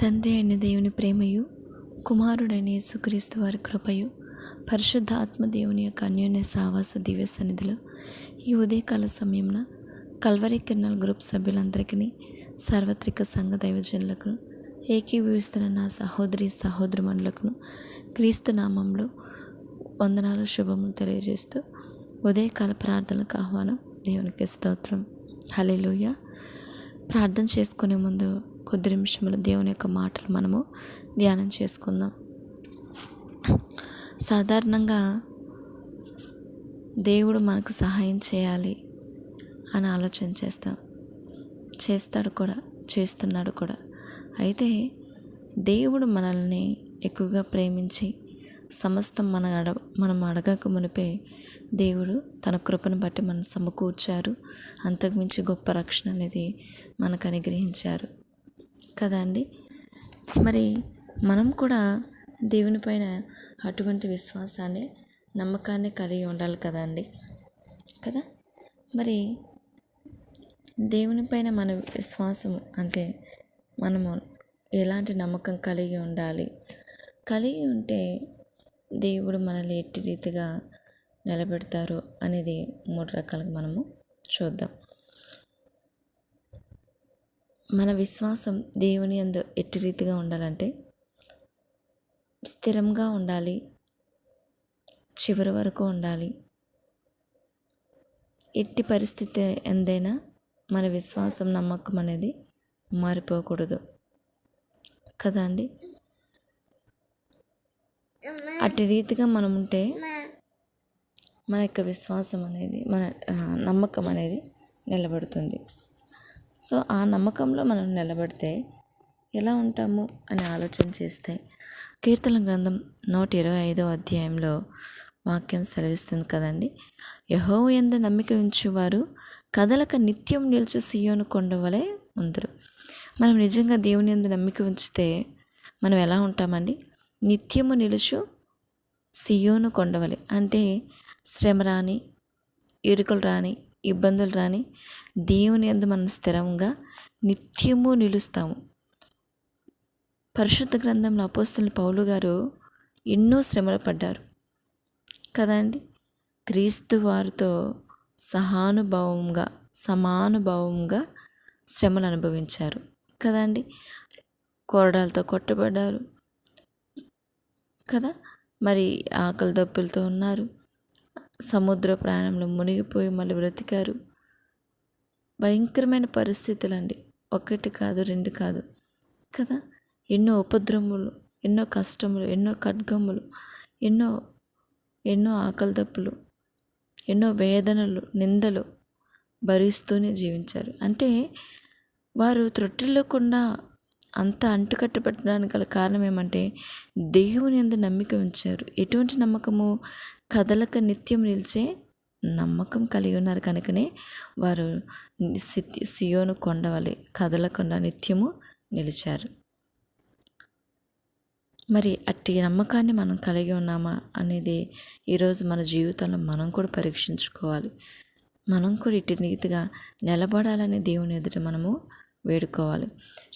తండ్రి అయిన దేవుని ప్రేమయు కుమారుడైన యేసుక్రీస్తు వారి కృపయు పరిశుద్ధ ఆత్మదేవుని యొక్క అన్యోన్య సావాస దివ్య సన్నిధిలో ఈ ఉదయకాల సమయంలో కల్వరి కిరణాల గ్రూప్ సభ్యులందరికీ సార్వత్రిక సంఘ దైవజనులకు ఏకీభవిస్తున్న నా సహోదరి సహోదరుమణులకు క్రీస్తు నామంలో వందనాలు శుభములు తెలియజేస్తూ ఉదయకాల ప్రార్థనలకు ఆహ్వానం దేవునికి స్తోత్రం. హలే ప్రార్థన చేసుకునే ముందు కొద్ది నిమిషములు దేవుని యొక్క మాటలు మనము ధ్యానం చేసుకుందాం. సాధారణంగా దేవుడు మనకు సహాయం చేయాలి అని ఆలోచన చేస్తాం. చేస్తాడు కూడా చేస్తున్నాడు కూడా. అయితే దేవుడు మనల్ని ఎక్కువగా ప్రేమించి సమస్తం మన అడ మనం అడగక మునిపే దేవుడు తన కృపను బట్టి మనం సమకూర్చారు. అంతకుమించి గొప్ప రక్షణ అనేది మనకు అనుగ్రహించారు. కదా అండి మరి మనం కూడా దేవుని పైన అటువంటి విశ్వాసాన్ని నమ్మకాన్ని కలిగి ఉండాలి కదా అండి కదా? మరి దేవుని పైన మన విశ్వాసం అంటే మనము ఎలాంటి నమ్మకం కలిగి ఉండాలి? కలిగి ఉంటే దేవుడు మనల్ని ఎట్టి రీతిగా నిలబెడతారు అనేది మూడు రకాలుగా మనము చూద్దాం. మన విశ్వాసం దేవుని అందు ఎట్టి రీతిగా ఉండాలంటే స్థిరంగా ఉండాలి. చివరి వరకు ఉండాలి. ఎట్టి పరిస్థితి ఎందైనా మన విశ్వాసం నమ్మకం అనేది మారిపోకూడదు. కదా అండి? అట్టి రీతిగా మనం ఉంటే మన యొక్క విశ్వాసం అనేది మన నమ్మకం అనేది నిలబడుతుంది. సో ఆ నమ్మకంలో మనం నిలబడితే ఎలా ఉంటాము అని ఆలోచన చేస్తే కీర్తన గ్రంథం నూట ఇరవై ఐదో అధ్యాయంలో వాక్యం సెలవిస్తుంది కదండి. యహో ఎందు నమ్మిక ఉంచేవారు కదలక నిత్యం నిలిచి సియోను కొండవలే ఉందరు. మనం నిజంగా దేవుని ఎందు నమ్మిక ఉంచితే మనం ఎలా ఉంటామండి? నిత్యము నిలుచు సియోను కొండవలే. అంటే శ్రమ రాని ఇరుకులు రాని ఇబ్బందులు రాని దేవుని అందు మనం స్థిరంగా నిత్యము నిలుస్తాము. పరిశుద్ధ గ్రంథంలో అపోస్తుల పౌలు గారు ఎన్నో శ్రమలు పడ్డారు. కదండి? క్రీస్తు వారితో సహానుభావంగా సమానుభావంగా శ్రమలు అనుభవించారు. కదండి? కొరడాలతో కొట్టబడ్డారు. కదా? మరి ఆకలి దప్పులతో ఉన్నారు. సముద్ర ప్రయాణంలో మునిగిపోయి మళ్ళీ బ్రతికారు. భయంకరమైన పరిస్థితులండి. ఒకటి కాదు రెండు కాదు. కదా? ఎన్నో ఉపద్రవములు ఎన్నో కష్టములు ఎన్నో ఖడ్గములు ఎన్నో ఎన్నో ఆకలిదప్పులు ఎన్నో వేదనలు నిందలు భరిస్తూనే జీవించారు. అంటే వారు త్రొట్టిల్లకుండా అంత అంటుకట్టబట్టడానికి గల కారణం ఏమంటే దేవుని ఎందు నమ్మిక ఉంచారు. ఎటువంటి నమ్మకము? కదలక నిత్యం నిలిచే నమ్మకం కలిగి ఉన్నారు కనుకనే వారు సియోను కొండవలి కదలకుండా నిత్యము నిలిచారు. మరి అట్టి నమ్మకాన్ని మనం కలిగి ఉన్నామా అనేది ఈరోజు మన జీవితంలో మనం కూడా పరీక్షించుకోవాలి. మనం కూడా ఇటు రీతిగా నిలబడాలని దేవుని ఎదుట మనము వేడుకోవాలి.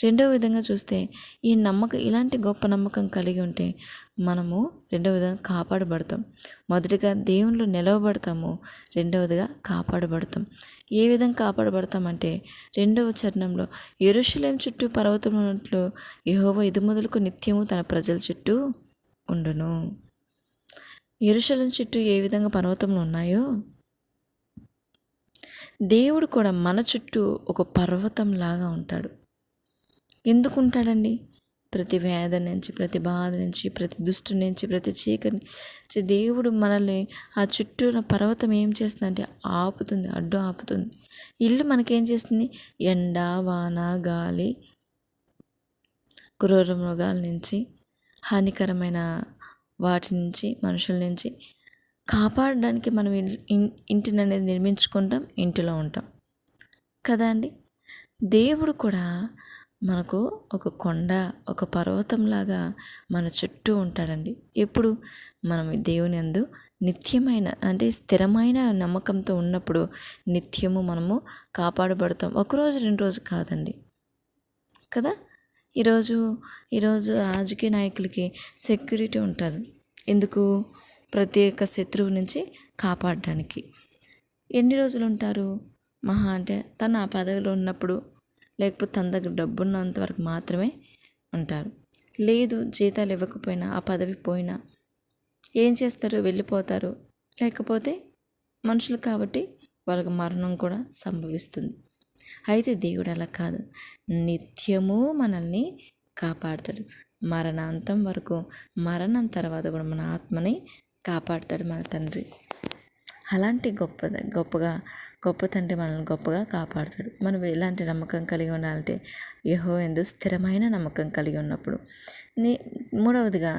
రెండవ విధంగా చూస్తే ఈ నమ్మకం ఇలాంటి గొప్ప నమ్మకం కలిగి ఉంటే మనము రెండవ విధంగా కాపాడబడతాం. మొదటిగా దేవుళ్ళు నిలవబడతాము రెండవదిగా కాపాడబడతాం. ఏ విధంగా కాపాడబడతామంటే రెండవ చరణంలో ఎరుషులేం చుట్టూ పర్వతం ఉన్నట్లు యహోవ ఇది మొదలుకు నిత్యము తన ప్రజల చుట్టూ ఉండును. ఎరుషలం చుట్టూ ఏ విధంగా పర్వతములు ఉన్నాయో దేవుడు కూడా మన చుట్టూ ఒక పర్వతం లాగా ఉంటాడు. ఎందుకు ఉంటాడండి ప్రతి వేద నుంచి ప్రతి బాధ నుంచి ప్రతి దుష్టు నుంచి ప్రతి చీకటి నుంచి దేవుడు మనల్ని ఆ చుట్టూ ఉన్న పర్వతం ఏం చేస్తుందంటే ఆపుతుంది అడ్డు ఆపుతుంది. ఇల్లు మనకేం చేస్తుంది? ఎండ వాన గాలి క్రూర మృగాల నుంచి హానికరమైన వాటి నుంచి మనుషుల నుంచి కాపాడడానికి మనం ఇంటిని అనేది నిర్మించుకుంటాం ఇంటిలో ఉంటాం. కదా అండి? దేవుడు కూడా మనకు ఒక కొండ ఒక పర్వతంలాగా మన చుట్టూ ఉంటాడండి. ఎప్పుడు? మనం దేవుని అందు నిత్యమైన అంటే స్థిరమైన నమ్మకంతో ఉన్నప్పుడు నిత్యము మనము కాపాడబడతాం. ఒకరోజు రెండు రోజు కాదండి. కదా? ఈరోజు ఈరోజు రాజకీయ నాయకులకి సెక్యూరిటీ ఉంటారు. ఎందుకు? ప్రత్యేక శత్రువు నుంచి కాపాడడానికి. ఎన్ని రోజులు ఉంటారు మహా అంటే తను ఆ పదవిలో ఉన్నప్పుడు లేకపోతే తన దగ్గర డబ్బు ఉన్నంత వరకు మాత్రమే ఉంటారు. లేదు జీతాలు ఇవ్వకపోయినా ఆ పదవి పోయినా ఏం చేస్తారు? వెళ్ళిపోతారు. లేకపోతే మనుషులు కాబట్టి వాళ్ళకి మరణం కూడా సంభవిస్తుంది. అయితే దేవుడు అలా కాదు. నిత్యము మనల్ని కాపాడుతాడు. మరణాంతం వరకు మరణం తర్వాత కూడా మన ఆత్మని కాపాడుతాడు మన తండ్రి. అలాంటి గొప్ప గొప్పగా గొప్ప తండ్రి మనల్ని గొప్పగా కాపాడుతాడు. మనం ఎలాంటి నమ్మకం కలిగి ఉండాలంటే యహో ఎందు స్థిరమైన నమ్మకం కలిగి ఉన్నప్పుడు నీ మూడవదిగా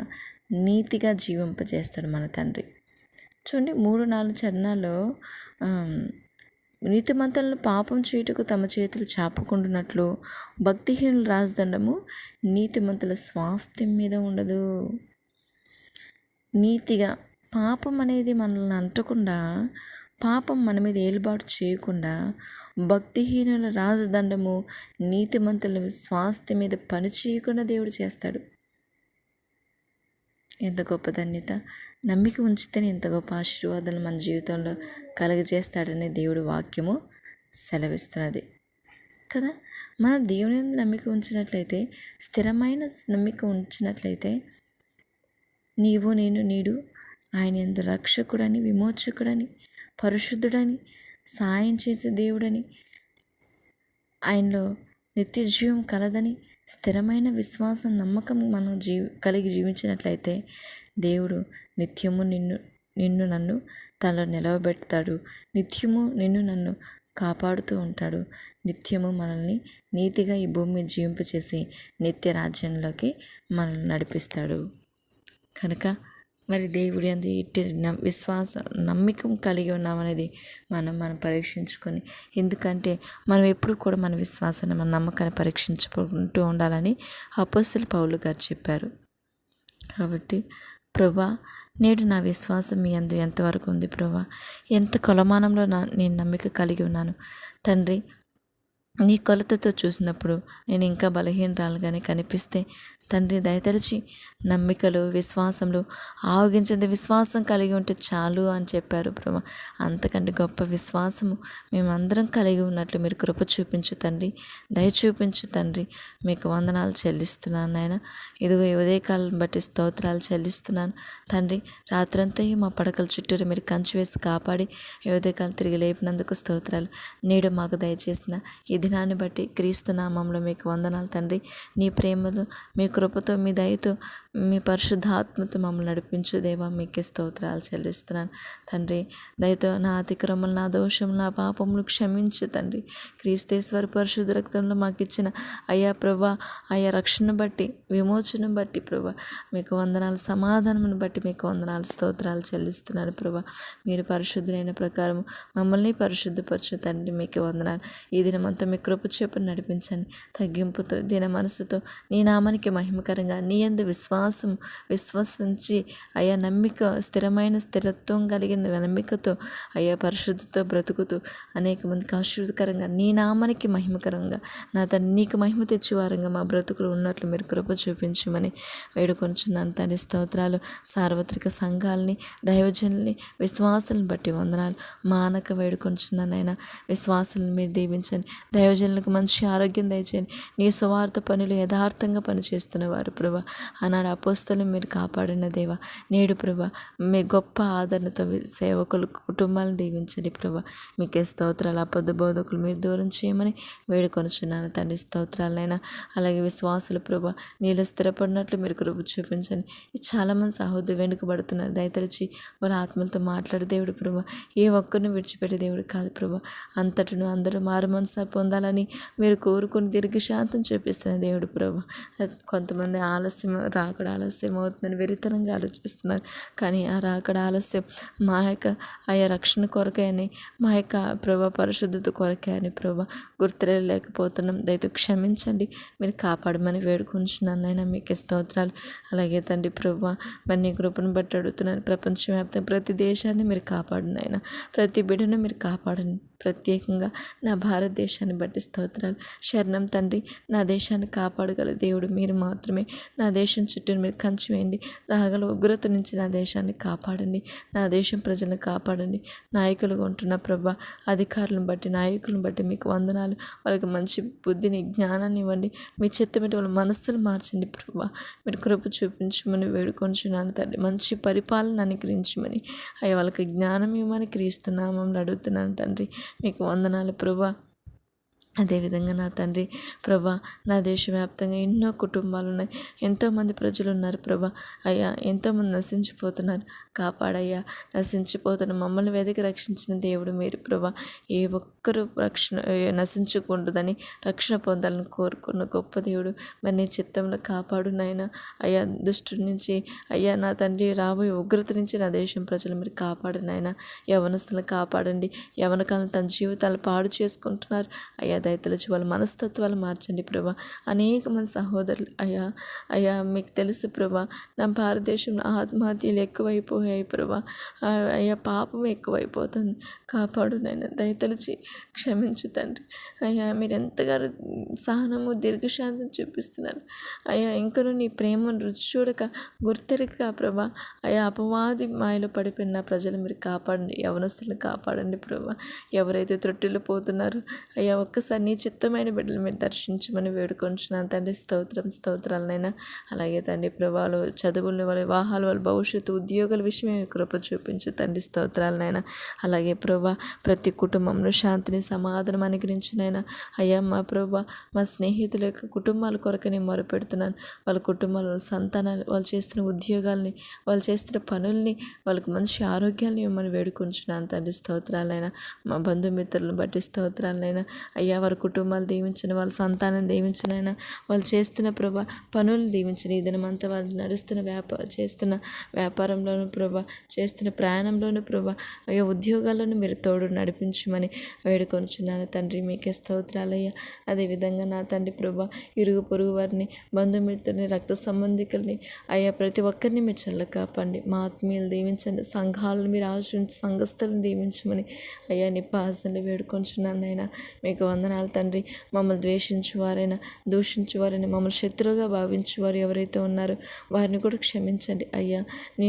నీతిగా జీవింపజేస్తాడు మన తండ్రి. చూడండి మూడు నాలుగు చరణాల్లో నీతిమంతులను పాపం చేయుటకు తమ చేతులు చాపుకుంటున్నట్లు భక్తిహీనుల రాజదండము నీతిమంతుల స్వాస్థ్యం మీద ఉండదు. నీతిగా పాపం అనేది మనల్ని అంటకుండా పాపం మన మీద ఏలుబాటు చేయకుండా భక్తిహీనుల రాజదండము నీతిమంతుల స్వాస్థ్యం మీద పని చేయకుండా దేవుడు చేస్తాడు. ఎంత గొప్ప ధన్యత. నమ్మిక ఉంచితేనే ఎంత గొప్ప ఆశీర్వాదాలు మన జీవితంలో కలుగజేస్తాడనే దేవుడు వాక్యము సెలవిస్తున్నది. కదా? మన దేవుని నమ్మిక ఉంచినట్లయితే స్థిరమైన నమ్మిక ఉంచినట్లయితే నీవు నేను నీడు ఆయన ఎందు రక్షకుడని విమోచకుడని పరిశుద్ధుడని సాయం చేసే దేవుడని ఆయనలో నిత్య జీవం కలదని స్థిరమైన విశ్వాసం నమ్మకం మనం జీవి కలిగి జీవించినట్లయితే దేవుడు నిత్యము నిన్ను నిన్ను నన్ను తనలో నిలవబెడతాడు. నిత్యము నిన్ను నన్ను కాపాడుతూ ఉంటాడు. నిత్యము మనల్ని నీతిగా ఈ భూమి జీవింపచేసి నిత్య రాజ్యంలోకి మనల్ని నడిపిస్తాడు. కనుక మరి దేవుడి అందు ఇట్టి విశ్వాస నమ్మకం కలిగి ఉన్నామనేది మనం మనం పరీక్షించుకొని. ఎందుకంటే మనం ఎప్పుడు కూడా మన విశ్వాసాన్ని మన నమ్మకాన్ని పరీక్షించుకుంటూ ఉండాలని అపోస్తుల పౌలు గారు చెప్పారు. కాబట్టి ప్రభా నేడు నా విశ్వాసం మీ అందు ఎంతవరకు ఉంది ప్రభా? ఎంత కొలమానంలో నా నేను నమ్మిక కలిగి ఉన్నాను. తండ్రి నీ కొలతతో చూసినప్పుడు నేను ఇంకా బలహీనరాలుగానే కనిపిస్తే తండ్రి దయతలిచి నమ్మికలు విశ్వాసంలో ఆవగించేది విశ్వాసం కలిగి ఉంటే చాలు అని చెప్పారు బ్రహ్మ అంతకంటే గొప్ప విశ్వాసము మేమందరం కలిగి ఉన్నట్లు మీరు కృప చూపించు తండ్రి దయ చూపించు తండ్రి. మీకు వందనాలు చెల్లిస్తున్నాను నాయన. ఇదిగో ఉదయకాలం బట్టి స్తోత్రాలు చెల్లిస్తున్నాను తండ్రి. రాత్రంతా మా పడకల చుట్టూరు మీరు కంచి వేసి కాపాడి ఉదయకాలం తిరిగి లేపినందుకు స్తోత్రాలు. నేడు మాకు దయచేసిన ఈ దినాన్ని బట్టి క్రీస్తు నామంలో మీకు వందనాలు తండ్రి. నీ ప్రేమతో మీ కృపతో మీ దయతో మీ పరిశుద్ధాత్మత మమ్మల్ని నడిపించు దేవా మీకే స్తోత్రాలు చెల్లిస్తున్నాను. తండ్రి దయతో నా అతిక్రమలు నా దోషం నా పాపములు క్షమించు తండ్రి. క్రీస్తేశ్వర పరిశుద్ధ రక్తంలో మాకు ఇచ్చిన అయ్యా ప్రభా అయ్యా రక్షణ బట్టి విమోచన బట్టి ప్రభా మీకు వందనాలు సమాధానమును బట్టి మీకు వందనాలు స్తోత్రాలు చెల్లిస్తున్నాను ప్రభా. మీరు పరిశుద్ధులైన ప్రకారం మమ్మల్ని పరిశుద్ధపరచు తండ్రి మీకు వందనాలు. ఈ దినమంతా మీ కృప చేపని నడిపించండి. తగ్గింపుతో దిన మనసుతో నీ నామానికి మహిమకరంగా నీ అందు విశ్వాసం విశ్వాసం విశ్వసించి అయా నమ్మిక స్థిరమైన స్థిరత్వం కలిగిన నమ్మికతో అయా పరిశుద్ధితో బ్రతుకుతూ అనేక మందికి ఆశీర్వదకరంగా నీ నామానికి మహిమకరంగా నా తను నీకు మహిమ తెచ్చేవారంగా మా బ్రతుకులు ఉన్నట్లు మీరు కృప చూపించమని వేడుకొంచున్నాను తండ్రి స్తోత్రాలు సార్వత్రిక సంఘాలని దైవజనుల్ని విశ్వాసాలను బట్టి వందనాలు. మానక వేడుకొంచున్నానైనా విశ్వాసాలను మీరు దీవించండి. దైవజనులకు మంచి ఆరోగ్యం దయచేయండి. నీ స్వార్థ పనులు యథార్థంగా పనిచేస్తున్న వారు ప్రభా. ఆనాడు అపోస్తలు మీరు కాపాడిన దేవా. నేడు ప్రభ మీ గొప్ప ఆదరణతో సేవకులు కుటుంబాలను దీవించండి ప్రభా. మీకే స్తోత్రాలు అబద్ధ బోధకులు మీరు దూరం చేయమని వేడుకొనుచున్నాను. తండ్రి స్తోత్రాలైనా అలాగే విశ్వాసులు ప్రభ నీళ్ళు స్థిరపడినట్లు మీరు కృప చూపించండి. చాలామంది సహోదరు వెనుకబడుతున్నారు. దయతలిచి వారి ఆత్మలతో మాట్లాడే దేవుడు ప్రభా. ఏ ఒక్కరిని విడిచిపెట్టే దేవుడు కాదు ప్రభా. అంతటను అందరూ మారు మనసు పొందాలని మీరు కోరుకుని తిరిగి శాంతం చూపిస్తున్న దేవుడు ప్రభ. కొంతమంది ఆలస్యం రాకడ ఆలస్యం అవుతుందని వెరితనంగా ఆలోచిస్తున్నారు. కానీ ఆ రాకడ ఆలస్యం. మా యొక్క ఆయా రక్షణ కొరకే అని మా యొక్క ప్రభా పరిశుద్ధత కొరకే అని ప్రభా గుర్తులేకపోతున్నాం దయతో క్షమించండి. మీరు కాపాడమని వేడుకుంటున్నాను అయినా మీకు స్తోత్రాలు. అలాగే తండ్రి ప్రభా మరి నీ కృపను బట్టి అడుగుతున్నాను. ప్రపంచవ్యాప్తంగా ప్రతి దేశాన్ని మీరు కాపాడండి ప్రతి బిడ్డను మీరు కాపాడండి. ప్రత్యేకంగా నా భారతదేశాన్ని బట్టి స్తోత్రాలు. శరణం తండ్రి నా దేశాన్ని కాపాడగల దేవుడు మీరు మాత్రమే. నా దేశం చుట్టూ మీరు కంచి వేయండి. రాగల ఉగ్రత నుంచి నా దేశాన్ని కాపాడండి. నా దేశం ప్రజలను కాపాడండి. నాయకులుగా ఉంటున్న ప్రభా అధికారులను బట్టి నాయకులను బట్టి మీకు వందనాలు. వాళ్ళకి మంచి బుద్ధిని జ్ఞానాన్ని ఇవ్వండి. మీ చిత్తమిటి వాళ్ళ మనస్సులు మార్చండి ప్రభా. మీరు కృప చూపించమని వేడుకొంచున్నాను తండ్రి. మంచి పరిపాలన అనుగ్రహించమని. అయ్యా వాళ్ళకి జ్ఞానం ఇవ్వమని క్రీస్తున్నామని అడుగుతున్నాను తండ్రి. మీకు వందనాలు ప్రభా. అదేవిధంగా నా తండ్రి ప్రభా నా దేశవ్యాప్తంగా ఎన్నో కుటుంబాలు ఉన్నాయి ఎంతోమంది ప్రజలు ఉన్నారు ప్రభా. అయ్యా ఎంతోమంది నశించిపోతున్నారు. కాపాడయ్యా నశించిపోతున్న మమ్మల్ని వెతికి రక్షించిన దేవుడు మీరు ప్రభా. ఏ ఒక్కరూ రక్షణ నశించకూడదని రక్షణ పొందాలని కోరుకున్న గొప్ప దేవుడు మరి నీ చిత్తంలో కాపాడు నాయన. అయ్యా దుష్టుడి నుంచి అయ్యా నా తండ్రి రాబోయే ఉగ్రత నుంచి నా దేశం ప్రజలు మీరు కాపాడు నాయన. యవనస్తులను కాపాడండి. యవనకాలను తన జీవితాలు పాడు చేసుకుంటున్నారు. అయ్యా దయతలచి వాళ్ళ మనస్తత్వాలు మార్చండి ప్రభా. అనేక మంది సహోదరులు అయ్యా అయ్యా మీకు తెలుసు ప్రభా నా భారతదేశంలో ఆత్మహత్యలు ఎక్కువైపోయాయి ప్రభా. అయ్యా పాపం ఎక్కువైపోతుంది. కాపాడు నేను దయతలచి క్షమించు తండ్రి. అయ్యా మీరు ఎంతగానో సహనము దీర్ఘశాంతం చూపిస్తున్నారు. అయ్యా ఇంకనూ నీ ప్రేమను రుచి చూడక గుర్తెరక ప్రభా. అయ్యా అపవాది మాయలో పడిపోయిన ప్రజలు మీరు కాపాడండి యవనస్తులను కాపాడండి ప్రభా. ఎవరైతే త్రొట్టిల్లు పోతున్నారో అయ్యా ఒక్కసారి ఒకసారి నీ చిత్తమైన బిడ్డలు మీరు దర్శించమని వేడుకొంచున్నాను. తండ్రి స్తోత్రం స్తోత్రాలనైనా అలాగే తండ్రి ప్రభావాలు చదువులు వాళ్ళ వివాహాలు వాళ్ళ భవిష్యత్తు ఉద్యోగాల విషయమే కృప చూపించు. తండ్రి స్తోత్రాలనైనా అలాగే ప్రభా ప్రతి కుటుంబంలో శాంతిని సమాధానం అనుగ్రహించినైనా అయ్యా మా ప్రభా మా స్నేహితుల యొక్క కుటుంబాల కొరకు నేను మొరపెడుతున్నాను. వాళ్ళ కుటుంబాల సంతానాలు వాళ్ళు చేస్తున్న ఉద్యోగాల్ని వాళ్ళు చేస్తున్న పనుల్ని వాళ్ళకి మంచి ఆరోగ్యాన్ని ఇవ్వమని వేడుకుంటున్నాను తండ్రి స్తోత్రాలైనా మా బంధుమిత్రులను బట్టి స్తోత్రాలైనా అయ్యా వారి కుటుంబాలు దీవించిన వాళ్ళ సంతానం దీవించిన ఆయన వాళ్ళు చేస్తున్న ప్రభా పనులు దీవించిన ఈ దినమంతా వాళ్ళు నడుస్తున్న వ్యాపార చేస్తున్న వ్యాపారంలోను ప్రభా చేస్తున్న ప్రయాణంలోను ప్రభా అయ్యో ఉద్యోగాల్లోనూ మీరు తోడు నడిపించమని వేడుకొంచున్నాను తండ్రి మీకే స్తోత్రాలయ్యా. అదేవిధంగా నా తండ్రి ప్రభా ఇరుగు పొరుగు వారిని బంధుమిత్రుని రక్త సంబంధికుల్ని అయ్యా ప్రతి ఒక్కరిని మీరు చల్ల కాపండి మా ఆత్మీయులు దీవించండి సంఘాలను మీరు ఆశ్రయించి సంఘస్థలను దీవించమని అయ్యా నీ పాసనలు వేడుకొంచున్నాను అయినా మీకు వందన వందనాలు తండ్రి మమ్మల్ని ద్వేషించువారైనా దూషించువారైనా మమ్మల్ని శత్రువుగా భావించువారు ఎవరైతే ఉన్నారో వారిని కూడా క్షమించండి. అయ్యా నీ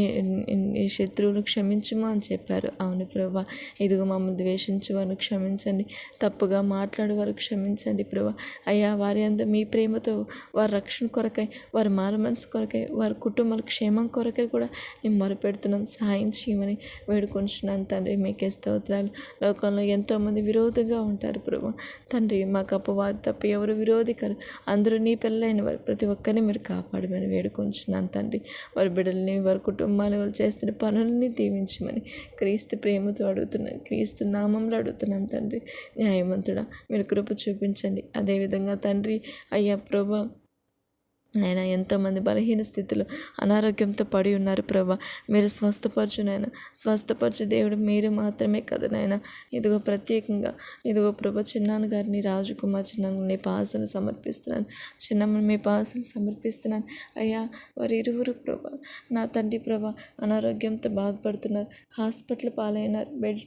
నీ శత్రువులు క్షమించుమా అని చెప్పారు. అవును ప్రభా ఇదిగో మమ్మల్ని ద్వేషించు వారిని క్షమించండి. తప్పుగా మాట్లాడే వారు క్షమించండి ప్రభా. అయ్యా వారి అందు మీ ప్రేమతో వారి రక్షణ కొరకై వారి మారు మనసు కొరకై వారి కుటుంబాల క్షేమం కొరకై కూడా మేము మొరపెడుతున్నాం. సాయం చేయమని వేడుకొంచున్నాను తండ్రి. మీకే స్తోత్రాలు. లోకంలో ఎంతోమంది విరోధంగా ఉంటారు ప్రభా. తండ్రి మాకు అపవాది తప్ప ఎవరు విరోధి కాదు అందరూ నీ పిల్లలైన వారు. ప్రతి ఒక్కరిని మీరు కాపాడమని వేడుకుంటున్నాను తండ్రి. వారి బిడ్డల్ని వారి కుటుంబాలు వాళ్ళు చేస్తున్న పనులని దీవించమని క్రీస్తు ప్రేమతో అడుగుతున్నాను. క్రీస్తు నామంలో అడుగుతున్నాం తండ్రి. న్యాయమంతుడా మీరు కృప చూపించండి. అదేవిధంగా తండ్రి అయ్యా ప్రభా నాయన ఎంతోమంది బలహీన స్థితిలో అనారోగ్యంతో పడి ఉన్నారు ప్రభా. మీరు స్వస్థపరచు నాయన. స్వస్థపరచు దేవుడు మీరు మాత్రమే కదా నాయన. ఇదిగో ప్రత్యేకంగా ఇదిగో ప్రభ చిన్నాన్న గారిని రాజకుమార్ చిన్న నీ పాసలు సమర్పిస్తున్నాను. చిన్నమ్మని మీ పాసలు సమర్పిస్తున్నాను. అయ్యా వారి ఇరువురు ప్రభా నా తండ్రి ప్రభ అనారోగ్యంతో బాధపడుతున్నారు. హాస్పిటల్ పాలైనారు. బెడ్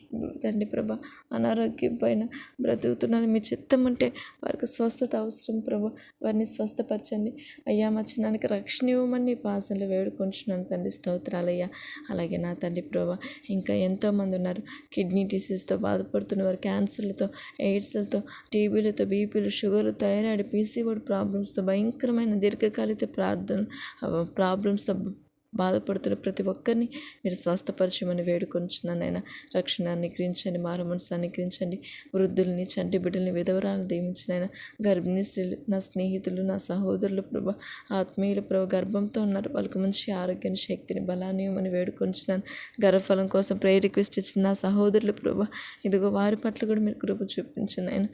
తండ్రి ప్రభ అనారోగ్యం పైన బ్రతుకుతున్నారు. మీ చిత్తం ఉంటే వారికి స్వస్థత అవసరం ప్రభా. వారిని స్వస్థపరచండి. అయ్యా మా చిన్నానికి రక్షణ ఇవ్వమని పాసలు వేడుకొంచున్నాను తండ్రి. స్తోత్రాలయ్యా. అలాగే నా తండ్రి ప్రభా ఇంకా ఎంతోమంది ఉన్నారు. కిడ్నీ డిసీజ్తో బాధపడుతున్న వారు క్యాన్సర్లతో ఎయిడ్స్లతో టీబీలతో బీపీలు షుగర్ థైరాయిడ్ పీసీఓడి ప్రాబ్లమ్స్తో భయంకరమైన దీర్ఘకాలిక ప్రార్థన ప్రాబ్లమ్స్తో బాధపడుతున్న ప్రతి ఒక్కరిని మీరు స్వస్థపరచమని వేడుకొంచున్నాను ఆయన రక్షణ అనుగ్రహించండి మారుమనసు అనుగ్రహించండి వృద్ధుల్ని చంటి బిడ్డల్ని విధవరాలను దీవించిన ఆయన గర్భిణీ స్త్రీలు నా స్నేహితులు నా సహోదరులు ప్రభ ఆత్మీయులు ప్రభ గర్భంతో ఉన్నారు. వాళ్ళకి మంచి ఆరోగ్యాన్ని శక్తిని బలాన్ని ఇవ్వమని వేడుకొంచున్నాను. గర్భఫలం కోసం ప్రే రిక్వెస్ట్ ఇచ్చిన నా సహోదరులు ప్రభ ఇదిగో వారి పట్ల కూడా మీరు కృప చూపించిన ఆయన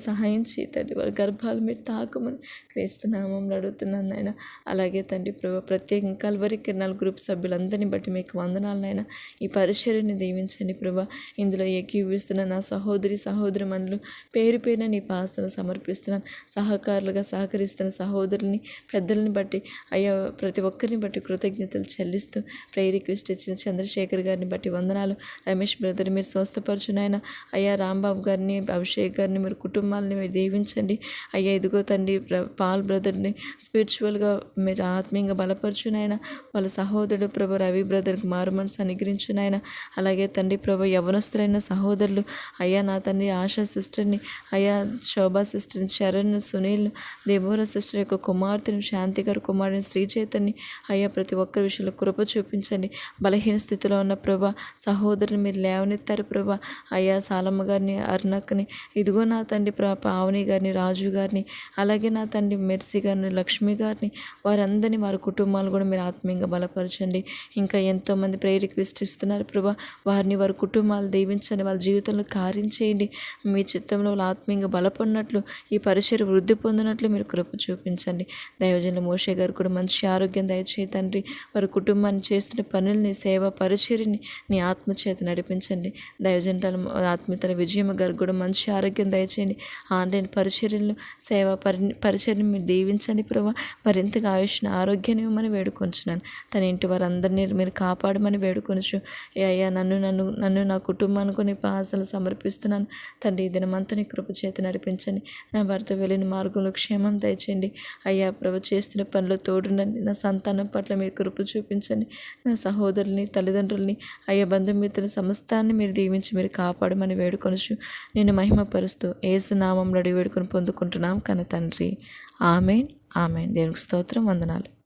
సహాయం చేయండి. వారి గర్భాలు మీరు తాకమని క్రీస్తు నామంలో అడుగుతున్నాను ఆయన అలాగే తండ్రి ప్రభ ప్రత్యేకంగా కల్వరి కిరణాలు వందనాలు గ్రూప్ సభ్యులందరినీ బట్టి మీకు వందనాలు నాయన. ఈ పరిచర్ని దీవించండి ప్రభా. ఇందులో ఏకీవిస్తున్న నా సహోదరి సహోదరి మండలు పేరు పేరున నీ పాసన సమర్పిస్తున్నాను. సహకారులుగా సహకరిస్తున్న సహోదరుని పెద్దల్ని బట్టి అయ్యా ప్రతి ఒక్కరిని బట్టి కృతజ్ఞతలు చెల్లిస్తూ ప్రేయర్ రిక్వెస్ట్ ఇచ్చిన చంద్రశేఖర్ గారిని బట్టి వందనాలు. రమేష్ బ్రదర్ మీరు స్వస్థపరచునాయన అయ్యా రాంబాబు గారిని అభిషేక్ గారిని మీరు కుటుంబాలని మీరు దీవించండి. అయ్యా ఇదిగో తండ్రి పాల్ బ్రదర్ని స్పిరిచువల్గా మీరు ఆత్మీయంగా బలపరచునైనా వాళ్ళ సహోదరుడు ప్రభు రవి బ్రదర్కి మారు మనసు అనుగ్రహించునాయన అలాగే తండ్రి ప్రభు యవనస్తులైన సహోదరులు అయ్యా నా తండ్రి ఆశా సిస్టర్ని అయ్యా శోభా సిస్టర్ని చరణ్ సునీల్ దేబోరా సిస్టర్ యొక్క కుమార్తెను శాంతి గారు కుమారుని శ్రీచేతన్ని అయ్యా ప్రతి ఒక్కరి విషయంలో కృప చూపించండి. బలహీన స్థితిలో ఉన్న ప్రభా సహోదరుని మీరు లేవనెత్తారు ప్రభా. అయ్యా సాలమ్మ గారిని అర్ణక్ని ఇదిగో నా తండ్రి ప్ర పావని గారిని రాజు గారిని అలాగే నా తండ్రి మెర్సీ గారిని లక్ష్మి గారిని వారందరినీ వారి కుటుంబాలు కూడా మీరు ఆత్మీయంగా బలపరచండి. ఇంకా ఎంతోమంది ప్రేయర్ రిక్వెస్ట్ ఇస్తున్నారు ప్రభా. వారిని వారి కుటుంబాలు దీవించండి. వాళ్ళ జీవితంలో కార్యం చేయండి. మీ చిత్తంలో వాళ్ళు ఆత్మీయంగా బలపడినట్లు ఈ పరిచయం వృద్ధి పొందినట్లు మీరు కృప చూపించండి. దైవజనుల మోషే గారు కూడా మంచి ఆరోగ్యం దయచేయి తండ్రి. వారి కుటుంబాన్ని చేస్తున్న పనుల్ని సేవ పరిచర్ని నీ ఆత్మచేత నడిపించండి. దైవజనుల ఆత్మీయతల విజయమ్మ గారు కూడా మంచి ఆరోగ్యం దయచేయండి. ఆన్లైన్ పరిచర్యలు సేవ పరి పరిచర్ని మీరు దీవించండి ప్రభా. మరింతగా ఆయుష్ని ఆరోగ్యాన్ని ఇవ్వమని వేడుకొంచున్నాను. తన ఇంటి వారందరినీ మీరు కాపాడమని వేడుకొనచ్చు ఏ అయ్యా నన్ను నన్ను నన్ను నా కుటుంబానికి నీ ఆశలు సమర్పిస్తున్నాను. తండ్రి ఈ దినమంతా నీ కృప చేత నడిపించండి. నా భర్త వెళ్ళిన మార్గంలో క్షేమం దయచేయండి. అయ్యా ప్రభు చేస్తున్న పనిలో తోడుండండి. నా సంతానం పట్ల మీరు కృప చూపించండి. నా సహోదరుల్ని తల్లిదండ్రుల్ని అయ్యా బంధుమిత్రుల సమస్తాన్ని మీరు దీవించి మీరు కాపాడమని వేడుకొనచ్చు నేను మహిమపరుస్తూ ఏసు నామంలో అడిగి వేడుకొని పొందుకుంటున్నాం. కన తండ్రి ఆమెన్ ఆమెన్. దేవునికి స్తోత్రం వందనాలు.